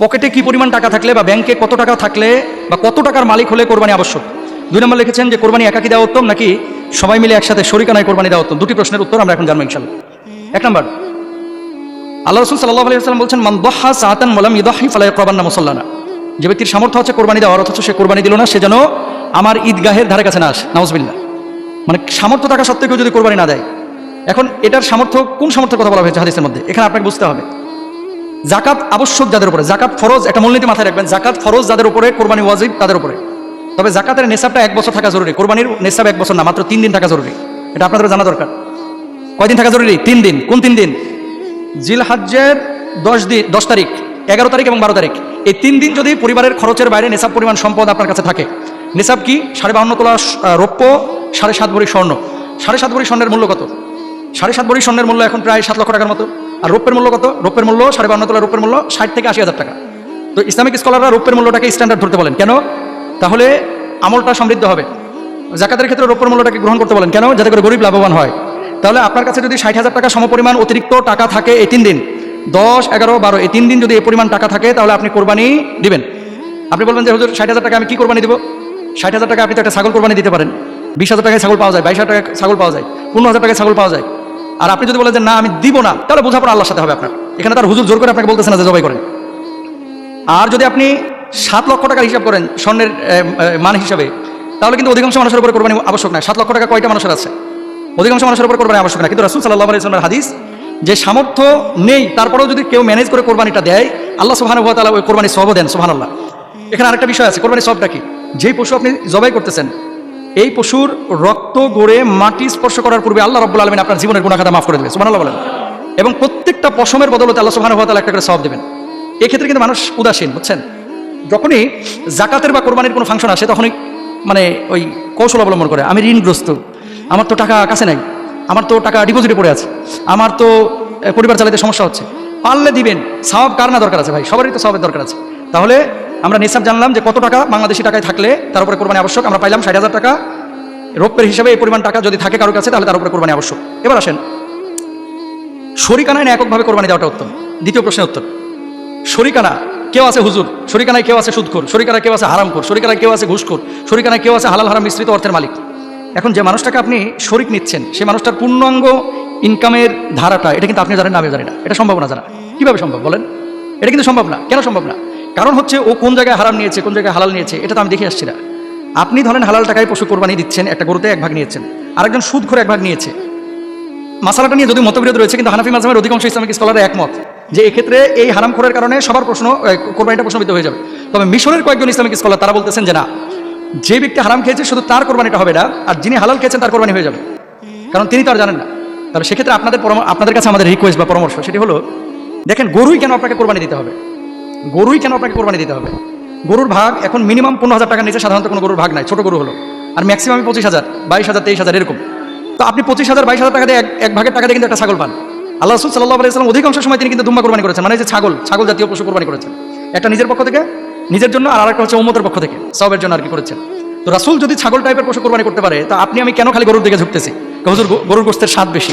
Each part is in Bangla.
পকেটে কি পরিমাণ টাকা থাকলে বা ব্যাংকে কত টাকা থাকলে বা কত টাকার মালিক হলে কোরবানি আবশ্যক? দুই নম্বর লিখেছেন যে কোরবানি একাকি দেওয়া উত্তম নাকি সবাই মিলে একসাথে শরিকানায় কোরবানি দেওয়া উত্তম? দুটি প্রশ্নের উত্তর আমরা এখন জানব ইনশাল্লাহ। এক নম্বর, আল্লাহ রসুল সাল্লাহ আলিয়াল্লাম বলছেন, মান দহা সাহাতান মোলাম ইদাহি ফালাই কবান্না মুসল্লানা। যে ব্যক্তির সামর্থ্য হচ্ছে কোরবানি দেওয়ার, অথচ সে কোরবানি দিল না, সে যেন আমার ঈদগাহের ধারে কাছে না আসে। নাউজবিল্লা মানে সামর্থ্য থাকা সত্ত্বেও কেউ যদি কোরবানি না দেয়, এখন এটার সামর্থ্য কোন সামর্থ্যের কথা বলা হয়েছে হাদিসের মধ্যে? এখানে আপনাকে বুঝতে হবে। জাকাত আবশ্যক যাদের উপরে, জাকাত ফরজ একটা মূলনীতি মাথায় রাখবেন, জাকাত ফরজ যাদের উপরে কোরবানি ওয়াজিব তাদের উপরে। তবে জাকাতের নেশাবটা এক বছর থাকা জরুরি, কোরবানির নেশাব এক বছর না, মাত্র তিন দিন থাকা জরুরি। এটা আপনাদের জানা দরকার। কয়দিন থাকা জরুরি? তিন দিন। কোন তিন দিন? জিল হাজ্জের দশ দিন দশ তারিখ, এগারো তারিখ এবং বারো তারিখ। এই তিন দিন যদি পরিবারের খরচের বাইরে নেশাব পরিমাণ সম্পদ আপনার কাছে থাকে, নেশাব কি? সাড়ে বাহান্ন তোলা রৌপ্য, সাড়ে সাত ভরি স্বর্ণ। সাড়ে সাত ভরি স্বর্ণের মূল্য কত? সাড়ে সাত ভরি স্বর্ণের মূল্য এখন প্রায় সাত লক্ষ টাকার মতো। আর রৌপ্যের মূল্য কত? রৌপ্যের মূল্য সাড়ে বাহান্ন তোলা রৌপ্যের মূল্য ষাট থেকে আশি হাজার টাকা। তো ইসলামিক স্কলাররা রৌপ্যের মূল্যটাকে স্ট্যান্ডার্ড ধরতে বলেন। কেন? তাহলে আমলটা সমৃদ্ধ হবে। জাকাতের ক্ষেত্রে রৌপ্যের মূল্যটাকে গ্রহণ করতে বলেন। কেন? যাতে করে গরিব লাভবান হয়। তাহলে আপনার কাছে যদি ষাট হাজার টাকা সমপরিমাণ অতিরিক্ত টাকা থাকে এই তিন দিন, দশ, এগারো, বারো, এই তিন দিন যদি এই পরিমাণ টাকা থাকে, তাহলে আপনি কোরবানি দিবেন। আপনি বলবেন যে, হুজুর, ষাট হাজার টাকা আমি কি কোরবানি দিব? ষাট হাজার টাকা আপনি তো একটা ছাগল কোরবানি দিতে পারেন। বিশ হাজার টাকায় ছাগল পাওয়া যায়, বাইশ হাজার টাকায় ছাগল পাওয়া যায়, পনেরো হাজার টাকায় ছাগল পাওয়া যায়। আর আপনি যদি বলেন যে, না, আমি দিব না, তাহলে বোঝাপড়া আল্লাহর সাথে হবে আপনার। এখানে তার হুজুর জোর করে আপনাকে বলতেছে না যে, জবাই করেন। আর যদি আপনি সাত লক্ষ টাকার হিসাব করেন, স্বর্ণের মান হিসাবে, তাহলে কিন্তু অধিকাংশ মানুষের উপরে কোরবানি আবশ্যক না সাত লক্ষ টাকা কয়টা মানুষের আছে? অধিকাংশ মানুষের উপর কোরবানি আবশ্যক না কিন্তু রাসুল সাল্লাহ হাদিস, যে সামর্থ্য নেই, তারপরেও যদি কেউ ম্যানেজ করে কোরবানিটা দেয়, আল্লাহ সুহান তালা ওই কোরবানি সব দেন সুহান আল্লাহ এখানে আরেকটা বিষয় আছে কোরবানি সবটা কি? যেই পশু আপনি জবাই করতেছেন এই পশুর রক্ত গড়ে মাটি স্পর্শ করার পূর্বে আল্লাহ রব্বুল আলমিন আপনার জীবনের গুণাখাতা মাফ করে দেবে সুহান আল্লাহ বলেন। এবং প্রত্যেকটা পশমের বদলতে আল্লাহ সুহান তালা একটা করে সব দেবেন। এক্ষেত্রে কিন্তু মানুষ উদাসীন, বুঝছেন? যখনই জাকাতের বা কোরবানির কোনো ফাংশন আসে, তখনই মানে ওই কৌশল অবলম্বন করে। আমি ঋণগ্রস্ত, আমার তো টাকা কাছে নাই, আমার তো টাকা ডিপোজিটে পড়ে আছে, আমার তো পরিবার চালাতে সমস্যা হচ্ছে। পারলে দিবেন সব কার না দরকার আছে ভাই? সবারই তো সবের দরকার আছে। তাহলে আমরা নিসাব জানলাম যে কত টাকা বাংলাদেশি টাকায় থাকলে তার উপরে কোরবানি আবশ্যক। আমরা পাইলাম ষাট হাজার টাকা। রোপের হিসাবে এই পরিমাণ টাকা যদি থাকে কারোর কাছে, তাহলে তার উপরে কোরবানি আবশ্যক। এবার আসেন। শরিকানায় এককভাবে কোরবানি দেওয়াটা উত্তম। দ্বিতীয় প্রশ্নের উত্তর। শরিকানা, কেউ আছে হুজুর? শরিকানায় কেউ আছে সুদখোর? শরিকানায় কেউ আছে হারামখোর? শরিকানায় কেউ আছে ঘুষখোর? শরিকানায় কেউ আছে হালাল হারাম মিশ্রিত অর্থের মালিক? এখন যে মানুষটাকে আপনি শরিক নিচ্ছেন সেই মানুষটার পূর্ণাঙ্গ ইনকামের ধারাটা, এটা কিন্তু আপনি জানেন না আমি জানি না। এটা সম্ভব না জানা। কীভাবে সম্ভব বলেন? এটা কিন্তু সম্ভব না। কেন সম্ভব না? কারণ হচ্ছে ও কোন জায়গায় হারাম নিয়েছে, কোন জায়গায় হালাল নিয়েছে, এটা তো আমি দেখে আসছি না। আপনি ধরেন হালাল টাকায় পশু কোরবানি দিচ্ছেন, একটা গরুতে এক ভাগ নিয়েছেন, আরেকজন সুদ করে এক ভাগ নিয়েছে। মাসালাটা নিয়ে যদি মতবিরোধ রয়েছে, কিন্তু হানাফি মাঝামের অধিকাংশ ইসলামিক স্কলারের একমত যে এক্ষেত্রে এই হারাম খোরের কারণে সবার প্রশ্ন কোরবানিটা প্রশ্নবিদ্ধ হয়ে যাবে। তবে মিশরের কয়েকজন ইসলামিক স্কলার, তারা বলতেছেন যে না, যে ব্যক্তি হারাম খেয়েছে, শুধু তার কোরবানিটা হবে না, আর যিনি হালাল খেয়েছেন, তার কোরবানি হয়ে যাবে। কারণ তিনি তো আর জানেন না। তবে সেক্ষেত্রে আপনাদের আপনাদের কাছে আমাদের রিকোয়েস্ট বা পরামর্শ, সেটি হলো, দেখেন গরুই কেন আপনাকে কোরবানি দিতে হবে? গরুই কেন আপনাকে কোরবানি দিতে হবে? গরুর ভাগ এখন মিনিমাম পনেরো হাজার টাকার নিচে সাধারণত কোনো গরুর ভাগ নাই, ছোট গরু হলো। আর ম্যাক্সিমাম পঁচিশ হাজার, বাইশ হাজার, তেইশ হাজার এরকম। তো আপনি পঁচিশ হাজার, বাইশ হাজার টাকা দিয়ে এক- ভাগের টাকা দিয়ে কিন্তু একটা ছাগল পান। আল্লাহ রসুল সাল্লাহ আলাইসালাম অধিকাংশ সময় তিনি কিন্তু দুম্বা কোরবানি করেছেন মানে যে ছাগল ছাগল জাতীয় পশু কোরবানি করেছেন। একটা নিজের পক্ষ থেকে, নিজের জন্য, আর আরেকটা হচ্ছে উম্মতের পক্ষ থেকে সবের জন্য আর কি করেছেন। তো রাসুল যদি ছাগল টাইপের পশু কোরবানি করতে পারে, তা আপনি আমি কেন খালি গরুর দিকে ঝুঁকতেছি? হুজুর গরুর গোস্তের স্বাদ বেশি।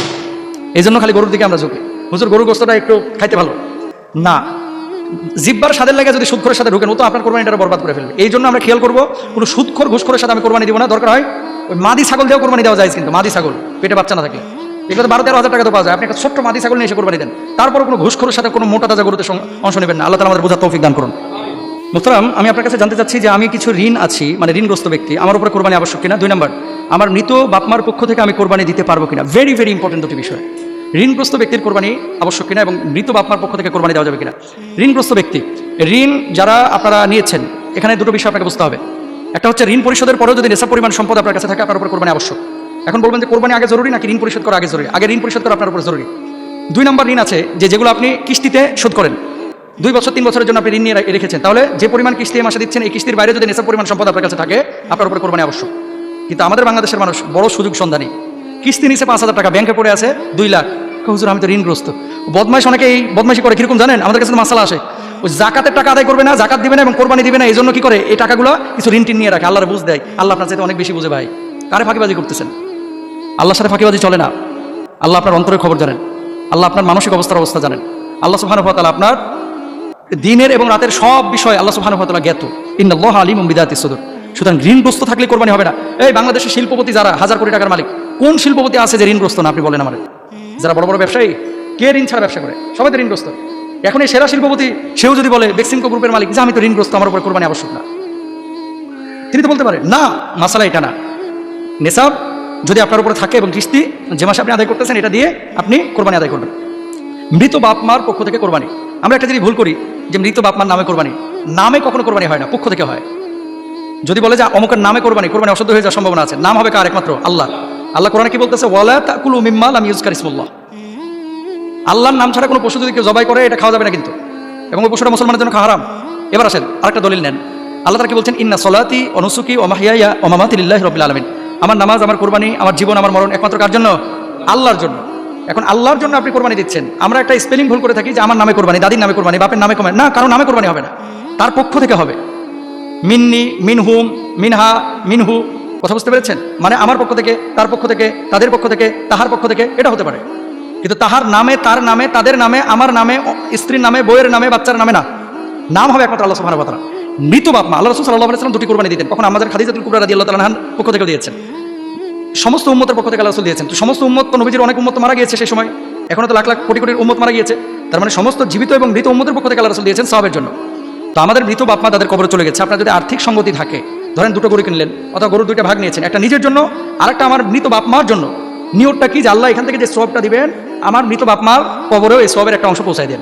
এই জন্য খালি গরুর দিকে আমরা ঝুঁকি। হুজুর, গরুর গোস্তটা একটু খাইতে ভালো। না জিব্বার স্বাদের লাগে যদি সুদখোরের সাথে ঢুকেন, ও তো আপনার কোরবানিটা বরবাদ করে ফেলবে। এই জন্য আমরা খেয়াল করব, কোনো সুদখোর ঘুষখোরের সাথে আমি কোরবানি দিব না, দরকার হয় ওই মাদি ছাগল দিয়েও কোরবানি দেওয়া যায় কিন্তু, মাদি ছাগল, পেটে বাচ্চা না থাকলে এগুলো তো বারো তেরো হাজার টাকা তো পাওয়া যায়। আপনি একটা ছোট্ট মাদি ছাগল নিয়ে এসে কোরবানি দেন। তারপর কোনো ঘুষখোরের সাথে কোনো মোটা তাজা গরুতে অংশ নেবেন না। আল্লাহ তালা আমাদের বোঝার তৌফিক দান করুন। মোহতারাম, আমি আপনার কাছে জানতে চাচ্ছি যে আমি কিছু ঋণ আছি মানে ঋণগ্রস্ত ব্যক্তি, আমার উপরে কোরবানি আবশ্যক কিনা? দুই নম্বর, আমার মৃত বাপমার পক্ষ থেকে আমি কোরবানি দিতে পারব কিনা? ভেরি ভেরি ইম্পর্টেন্ট দুটি বিষয়। ঋণগ্রস্ত ব্যক্তির কোরবানি আবশ্যক কিনা এবং মৃত বাপমার পক্ষ থেকে কোরবানি দেওয়া যাবে কিনা? ঋণগ্রস্ত ব্যক্তি, ঋণ যারা আপনারা নিয়েছেন, এখানে দুটো বিষয় আপনাকে বুঝতে হবে। একটা হচ্ছে ঋণ পরিশোধের পরেও যদি নেশা পরিমাণ সম্পদ আপনার কাছে থাকে, আপনার উপর কোরবানি আবশ্যক। এখন বলবেন যে কোরবানি আগে জরুরি নাকি ঋণ পরিশোধ করা আগে জরুরি? আগে ঋণ পরিশোধ করা আপনার উপর জরুরি। দুই নম্বর ঋণ আছে যে যেগুলো আপনি কিস্তিতে শোধ করেন। দুই বছর, তিন বছরের জন্য আপনি ঋণ নিয়ে রেখেছেন। তাহলে যে পরিমাণ কিস্তি মাসে দিচ্ছেন, এই কিস্তির বাইরে যদি নেশা পরিমাণ সম্পদ আপনার কাছে থাকে, আপনার উপরে কোরবানি আবশ্যক। কিন্তু আমাদের বাংলাদেশের মানুষ বড় সুযোগ সন্ধানী। কিস্তি নিচে পাঁচ হাজার টাকা, ব্যাংকে পড়ে আছে দুই লাখ। হুজুর, আমি তো ঋণগ্রস্ত। বদমাইশ অনেকে এই বদমাইশি করে, কীরকম জানেন? আমাদের কাছে মাসালা আসে। ওই জাকাতের টাকা আদায় করবে না, জাকাত দিবে না এবং কোরবানি দিবে না এই জন্য কি করে? এই টাকাগুলো কিছু ঋণ টিন নিয়ে রাখে। আল্লাহর বুঝ দেয়। আল্লাহ আপনার চাইতে অনেক বেশি বুঝে ভাই। কারে ফাঁকিবাজি করতেছেন? আল্লাহর সাথে ফাঁকিবাজি চলে না। আল্লাহ আপনার অন্তরের খবর জানেন। আল্লাহ আপনার মানসিক অবস্থার অবস্থা জানেন। আল্লাহ তাআলা আপনার দিনের এবং রাতের সব বিষয় আল্লাহ তাআলা জ্ঞাত। ইন্নাল্লাহ আলিমুম বিদাতিস সুদূর। সুতরাং ঋণগ্রস্ত থাকলে কোরবানি হবে না। এই বাংলাদেশের শিল্পপতি যারা, হাজার কোটি টাকার মালিক, কোন শিল্পপতি আছে যে ঋণগ্রস্ত না? আপনি বলেন আমাদের যারা বড় বড় ব্যবসায়ী, কে ঋণ ছাড়া ব্যবসা করে? সবাই তো ঋণগ্রস্ত। এখন এই সেরা শিল্পপতি, সেও যদি বলে বেক্সিমকো গ্রুপের মালিক, যে আমি তো ঋণগ্রস্ত, আমার উপর কোরবানি আবশ্যক না। তিনি তো বলতে পারেন, না মাসালা এটা না। নেশাব যদি আপনার উপরে থাকে এবং কিস্তি, যে মাসে আপনি আদায় করতেছেন, এটা দিয়ে আপনি কোরবানি আদায় করবেন। মৃত বাপ মার পক্ষ থেকে কোরবানি। আমরা একটা যদি ভুল করি, যে মৃত বাপ মার নামে কোরবানি। নামে কখনো কোরবানি হয় না, পক্ষ থেকে হয়। যদি বলে যে অমুকের নামে কোরবানি কোরবানি অশুদ্ধ হয়ে যাওয়ার সম্ভাবনা আছে, নাম হবে কার একমাত্র? আল্লাহ। আল্লাহ কোরআনে কি বলতেছে? ওয়ালা তাকুলু কারিসমুল্লাহ আল্লাহর নাম ছাড়া কোনো পশু যদি কেউ জবাই করে, এটা খাওয়া যাবে না কিন্তু। এবং ওই পশুটা মুসলমানের জন্য হারাম। এবার আসেন, আরেকটা দলিল নেন। আল্লাহ তারা কি বলছেন? ইন্না সলাতি অনুসুকি ওমাহিয়া ওমামাতিল্লাহ রবিল আলমিন আমার নামাজ, আমার কোরবানি, আমার জীবন, আমার মরণ একমাত্র কার জন্য? আল্লাহর জন্য। এখন আল্লাহর জন্য আপনি কোরবানি দিচ্ছেন। আমরা একটা স্পেলিং ভুল করে থাকি যে আমার নামে কোরবানি, দাদির নামে কোরবানি, বাপের নামে কোরবানি। না কারণ নামে কোরবানি হবে না। তার পক্ষ থেকে হবে। মিন্নি, মিনহুম, মিনহা, মিনহু। কথা বুঝতে পেরেছেন? মানে আমার পক্ষ থেকে, তার পক্ষ থেকে, তাদের পক্ষ থেকে, তাহার পক্ষ থেকে, এটা হতে পারে। কিন্তু তাহার নামে, তার নামে, তাদের নামে, আমার নামে স্ত্রীর নামে বইয়ের নামে, বাচ্চার নামে না। নাম হবে একমাত্র আল্লাহ সুবহানাহু ওয়া মৃত বাপ মা, আল্লাহ রাসূল সাল্লাল্লাহু আলাইহি দুটি কোরবানি দিতেন। কখন আমাদের খাদিজাতুল কুবরা রাদিয়াল্লাহু তাআলা আনহার পক্ষ থেকে দিয়েছেন। সমস্ত উম্মতের পক্ষ থেকে আল্লাহ রাসূল দিয়েছেন। তো সমস্ত উম্মত, তো নবীজির অনেক উম্মত মারা গিয়েছে সেই সময়। এখনও তো লাখ লাখ কোটি কোটি উম্মত মারা গিয়েছে। তার মানে সমস্ত জীবিত এবং মৃত উম্মতের পক্ষ থেকে আল্লাহ রাসূল দিয়েছেন সওয়াবের জন্য। তো আমাদের মৃত বাপ মা তাদের কবরে চলে গেছে। আপনার যদি আর্থিক সঙ্গতি থাকে ধরেন দুটো গরু কিনলেন, অথবা গরুর দুইটা ভাগ নিয়েছেন, একটা নিজের জন্য আর একটা আমার মৃত বাপ মার জন্য। নিয়তটা কি যে আল্লাহ এখান থেকে যে সবটা দিবেন, আমার মৃত বাপ মার কবরেও এই সবের একটা অংশ পৌঁছায় দেন।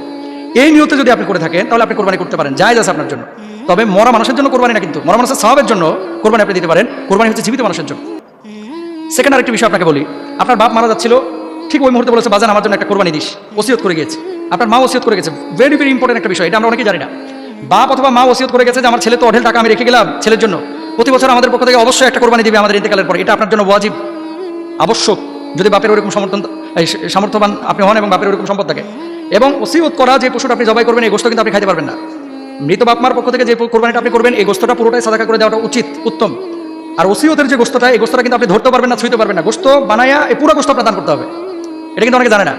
এই নিয়তে যদি আপনি করে থাকেন, তাহলে আপনি কোরবানি করতে পারেন, জায়জ আছে আপনার জন্য। তবে মরা মানুষের জন্য কোরবানি না কিন্তু, মরা মানুষের সবের জন্য কোরবানি আপনি দিতে পারেন। কোরবানি হচ্ছে জীবিত মানুষের জন্য। সেকেন্ড আরেকটি বিষয় আপনাকে বলি, আপনার বাপ মারা যাচ্ছিল, ঠিক ওই মুহূর্তে বলেছে, বাজান, আমার জন্য একটা কোরবানি দিস। ওসিয়ত করে গিয়েছে। আপনার মা ওসিয়ত করে গেছে। ভেরি ভেরি ইম্পর্টেন্ট একটা বিষয়, এটা আমরা অনেকে জানি না। বাপ অথবা মা ওসিয়ত করে গেছে যে, আমার ছেলে তো অঢেল টাকা আমি রেখে গেলাম ছেলের জন্য। প্রতি বছর আমাদের পক্ষ থেকে অবশ্যই একটা কোরবানি দিবে আমাদের ইন্তেকালের পর। এটা আপনার জন্য ওয়াজিব। আবশ্যক, যদি বাপের ওরকম সমর্থন সামর্থ্যবান আপনি হন এবং বাপের ওরকম সম্পদ থাকে। এবং ওসিয়ত করা যে পশুটা আপনি জবাই করবেন, এই গোস্ত কিন্তু আপনি খাইতে পারবেন না। মৃত বাপমার পক্ষ থেকে যে কোরবানিটা আপনি করবেন, এই গোস্তটা পুরোটাই সাদাকা করে দেওয়াটা উচিত, উত্তম। আর ওসিয়তের যে গোস্তটা এই গোস্তটা কিন্তু আপনি ধরতে পারবেন না ছুঁতে পারবেন না। গোস্ত বানায়া এই পুরো গোস্ত আপনার দান করতে হবে। এটা কিন্তু অনেকে জানে না।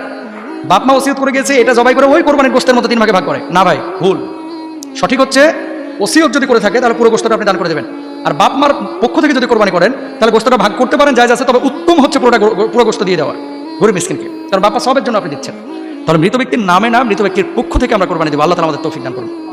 বাপমা ওসিয়ত করে গেছে, এটা জবাই করে ওই কোরবানির গোস্তের মতো তিন ভাগে ভাগ করে। না ভাই, ভুল। সঠিক হচ্ছে, ওসিয়ত যদি করে থাকে, তাহলে পুরো গোস্তটা আপনি দান করে দেবেন। আর বাপ মার পক্ষ থেকে যদি কোরবানি করেন, তাহলে গোস্তটা ভাগ করতে পারেন যায় আছে, তবে উত্তম হচ্ছে পুরোটা পুরো গোস্ত দিয়ে দেওয়া। গরিব মিসকিনকে। কারণ বাপা সবের জন্য আপনি দিচ্ছেন। তাহলে মৃত ব্যক্তির নামে না মৃত ব্যক্তির পক্ষ থেকে আমরা কোরবানি দেবো। আল্লাহ তালা আমাদের তৌফিক দান করুন।